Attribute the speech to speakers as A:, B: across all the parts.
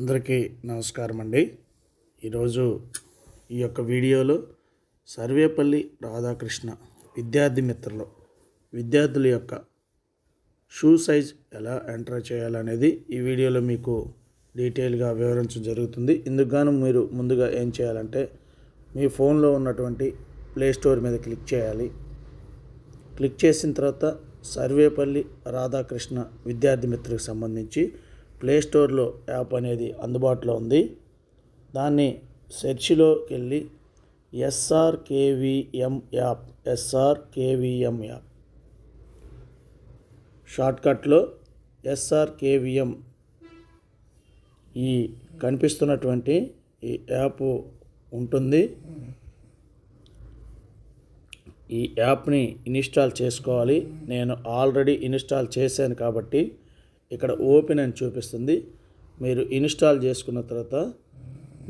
A: అందరికీ నమస్కారం అండి ఈరోజు ఈ యొక్క వీడియోలో సర్వేపల్లి రాధాకృష్ణ విద్యార్థి మిత్రులు విద్యార్థుల యొక్క షూ సైజ్ ఎలా ఎంటర్ చేయాలనేది ఈ వీడియోలో మీకు డీటెయిల్గా వివరించడం జరుగుతుంది. ఇందుకు గాను మీరు ముందుగా ఏం చేయాలంటే మీ ఫోన్లో ఉన్నటువంటి ప్లే స్టోర్ మీద క్లిక్ చేయాలి. క్లిక్ చేసిన తర్వాత సర్వేపల్లి రాధాకృష్ణ విద్యార్థి మిత్రులకు సంబంధించి ప్లే స్టోర్లో యాప్ అనేది అందుబాటులో ఉంది. దాన్ని సెర్చ్లోకి వెళ్ళి ఎస్ఆర్కేవిఎం యాప్ ఎస్ఆర్కేవిఎం యాప్. షార్ట్కట్లో ఎస్ఆర్కేవిఎం ఈ కనిపిస్తున్నటువంటి ఈ యాప్ ఉంటుంది. ఈ యాప్ని ఇన్స్టాల్ చేసుకోవాలి. నేను ఆల్రెడీ ఇన్స్టాల్ చేశాను కాబట్టి ఇక్కడ ఓపెన్ అని చూపిస్తుంది. మీరు ఇన్స్టాల్ చేసుకున్న తర్వాత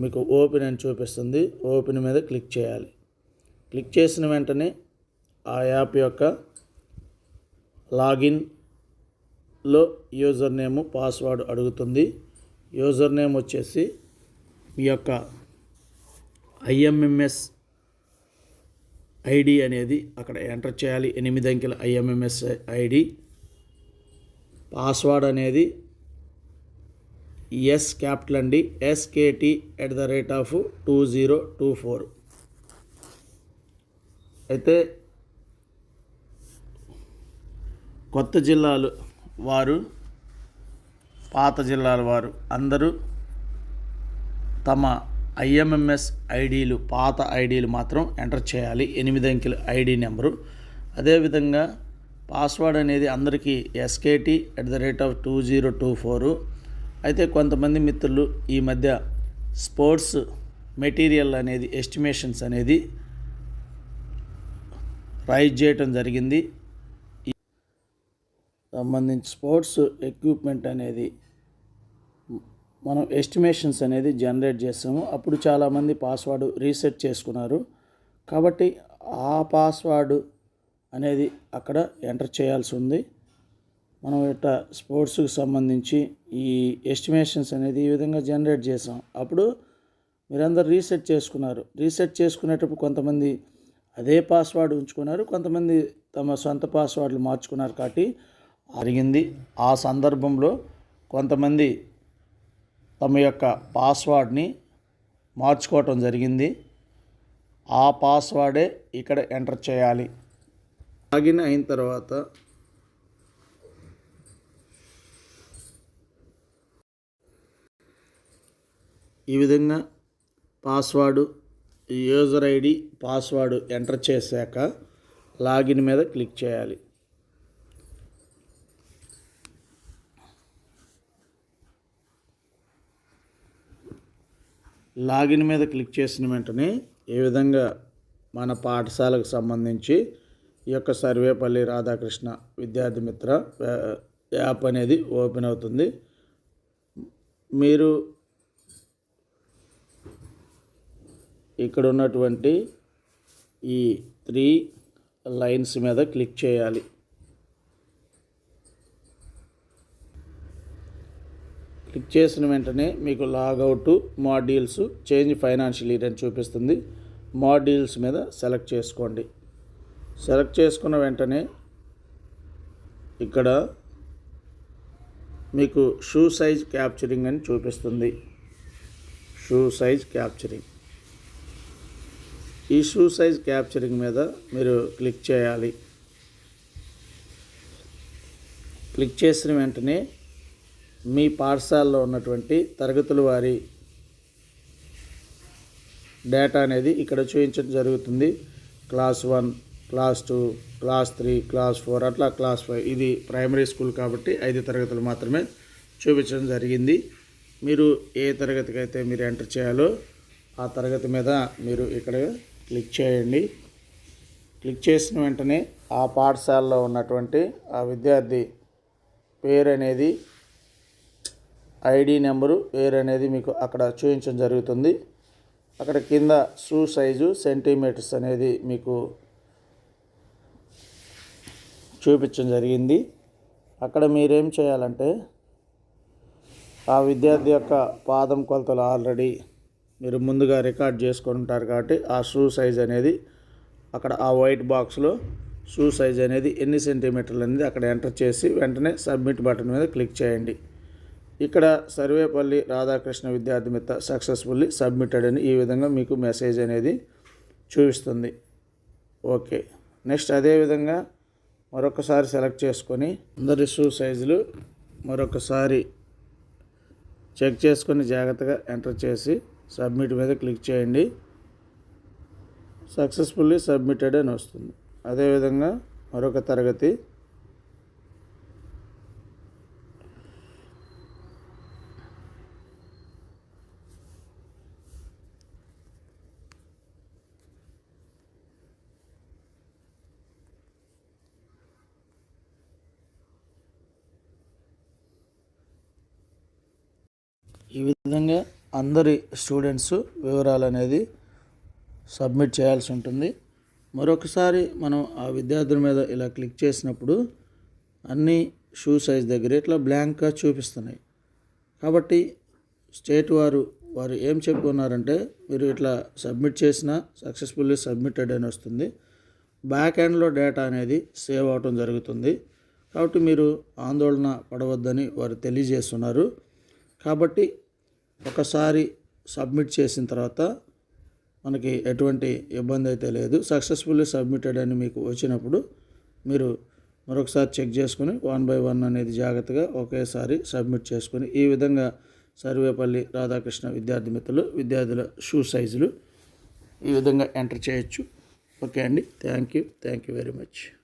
A: మీకు ఓపెన్ అని చూపిస్తుంది. ఓపెన్ మీద క్లిక్ చేయాలి. క్లిక్ చేసిన వెంటనే ఆ యాప్ యొక్క లాగిన్లో యూజర్ నేము పాస్వర్డ్ అడుగుతుంది. యూజర్ నేమ్ వచ్చేసి మీ యొక్క ఐఎంఎంఎస్ ఐడి అనేది అక్కడ ఎంటర్ చేయాలి. ఎనిమిది అంకెల ఐఎంఎంఎస్ ఐడి. పాస్వర్డ్ అనేది ఎస్ క్యాపిటల్ అండి SKT at the rate of two zero two four. అయితే కొత్త జిల్లాలు వారు పాత జిల్లాల వారు అందరూ తమ ఐఎంఎంఎస్ ఐడీలు పాత ఐడీలు మాత్రం ఎంటర్ చేయాలి. ఎనిమిది అంకెల ఐడి నెంబరు. అదేవిధంగా పాస్వర్డ్ అనేది అందరికీ SKT at the rate of two zero two four అయితే కొంతమంది మిత్రులు ఈ మధ్య స్పోర్ట్స్ మెటీరియల్ అనేది ఎస్టిమేషన్స్ అనేది రైజ్ చేయటం జరిగింది. సంబంధించి స్పోర్ట్స్ ఎక్విప్మెంట్ అనేది మనం ఎస్టిమేషన్స్ అనేది జనరేట్ చేస్తాము. అప్పుడు చాలామంది పాస్వర్డ్ రీసెట్ చేసుకున్నారు. కాబట్టి ఆ పాస్వర్డ్ అనేది అక్కడ ఎంటర్ చేయాల్సి ఉంది. మనం ఇట్లా స్పోర్ట్స్కి సంబంధించి ఈ ఎస్టిమేషన్స్ అనేది ఈ విధంగా జనరేట్ చేసాం. అప్పుడు మీరందరూ రీసెట్ చేసుకున్నారు. రీసెట్ చేసుకునేటప్పుడు కొంతమంది అదే పాస్వర్డ్ ఉంచుకున్నారు. కొంతమంది తమ సొంత పాస్వర్డ్లు మార్చుకున్నారు కాబట్టి జరిగింది ఆ సందర్భంలో కొంతమంది తమ యొక్క పాస్వర్డ్ని మార్చుకోవటం జరిగింది. ఆ పాస్వర్డే ఇక్కడ ఎంటర్ చేయాలి. లాగిన్ అయిన తర్వాత ఈ విధంగా password user ID password enter చేశాక లాగిన్ మీద క్లిక్ చేయాలి. లాగిన్ మీద క్లిక్ చేసిన వెంటనే ఏ విధంగా మన పాఠశాలకు సంబంధించి ఈ యొక్క సర్వేపల్లి రాధాకృష్ణ విద్యార్థి మిత్ర యాప్ అనేది ఓపెన్ అవుతుంది. మీరు ఇక్కడ ఉన్నటువంటి ఈ త్రీ లైన్స్ మీద క్లిక్ చేయాలి. క్లిక్ చేసిన వెంటనే మీకు logout modules change financial year అని చూపిస్తుంది. మాడ్యూల్స్ మీద సెలెక్ట్ చేసుకోండి. సెలెక్ట్ చేసుకున్న వెంటనే ఇక్కడ మీకు షూ సైజ్ క్యాప్చరింగ్ అని చూపిస్తుంది. Shoe size capturing. ఈ షూ సైజ్ క్యాప్చరింగ్ మీద మీరు క్లిక్ చేయాలి. క్లిక్ చేసిన వెంటనే మీ పాఠశాలలో ఉన్నటువంటి తరగతుల వారి డేటా అనేది ఇక్కడ చూపించడం జరుగుతుంది. Class one class two class three class four అట్లా క్లాస్ ఫైవ్. ఇది ప్రైమరీ స్కూల్ కాబట్టి ఐదు తరగతులు మాత్రమే చూపించడం జరిగింది. మీరు ఏ తరగతికి అయితే మీరు ఎంటర్ చేయాలో ఆ తరగతి మీద మీరు ఇక్కడ క్లిక్ చేయండి. క్లిక్ చేసిన వెంటనే ఆ పాఠశాలలో ఉన్నటువంటి ఆ విద్యార్థి పేరు అనేది ఐడి నెంబరు పేరు అనేది మీకు అక్కడ చూపించడం జరుగుతుంది. అక్కడ కింద షూ సైజు సెంటీమీటర్స్ అనేది మీకు చూపించడం జరిగింది. అక్కడ మీరేం చేయాలంటే ఆ విద్యార్థి యొక్క పాదం కొలతలు ఆల్రెడీ మీరు ముందుగా రికార్డ్ చేసుకొని ఉంటారు కాబట్టి ఆ షూ సైజ్ అనేది అక్కడ ఆ వైట్ బాక్స్లో షూ సైజ్ అనేది ఎన్ని సెంటీమీటర్లు అనేది అక్కడ ఎంటర్ చేసి వెంటనే సబ్మిట్ బటన్ మీద క్లిక్ చేయండి. ఇక్కడ సర్వేపల్లి రాధాకృష్ణ విద్యార్థి మిత్ర సక్సెస్ఫుల్లీ సబ్మిటెడ్ అని ఈ విధంగా మీకు మెసేజ్ అనేది చూపిస్తుంది. ఓకే నెక్స్ట్ అదేవిధంగా మరొకసారి సెలెక్ట్ చేసుకొని అందరి షూ సైజులు మరొకసారి చెక్ చేసుకొని జాగ్రత్తగా ఎంటర్ చేసి సబ్మిట్ మీద క్లిక్ చేయండి. సక్సెస్ఫుల్లీ సబ్మిటెడ్ అని వస్తుంది. అదేవిధంగా మరొక తరగతి ఈ విధంగా అందరి స్టూడెంట్స్ వివరాలు అనేది సబ్మిట్ చేయాల్సి ఉంటుంది. మరొకసారి మనం ఆ విద్యార్థుల మీద ఇలా క్లిక్ చేసినప్పుడు అన్ని షూ సైజ్ దగ్గర ఇట్లా బ్లాంక్గా చూపిస్తున్నాయి. కాబట్టి స్టేట్ వారు వారు ఏం చెప్పుకున్నారంటే మీరు ఇట్లా సబ్మిట్ చేసిన సక్సెస్ఫుల్లీ సబ్మిటెడ్ అని వస్తుంది. బ్యాక్ ఎండ్లో డేటా అనేది సేవ్ అవటం జరుగుతుంది. కాబట్టి మీరు ఆందోళన పడవద్దని వారు తెలియజేస్తున్నారు. కాబట్టి ఒకసారి సబ్మిట్ చేసిన తర్వాత మనకి ఎటువంటి ఇబ్బంది అయితే లేదు. సక్సెస్ఫుల్లీ సబ్మిటెడ్ అని మీకు వచ్చినప్పుడు మీరు మరొకసారి చెక్ చేసుకుని వన్ బై వన్ అనేది జాగ్రత్తగా ఒకేసారి సబ్మిట్ చేసుకుని ఈ విధంగా సర్వేపల్లి రాధాకృష్ణ విద్యార్థి మిత్రులు విద్యార్థుల షూ సైజులు ఈ విధంగా ఎంటర్ చేయొచ్చు. ఓకే అండి. Thank you. Thank you very much.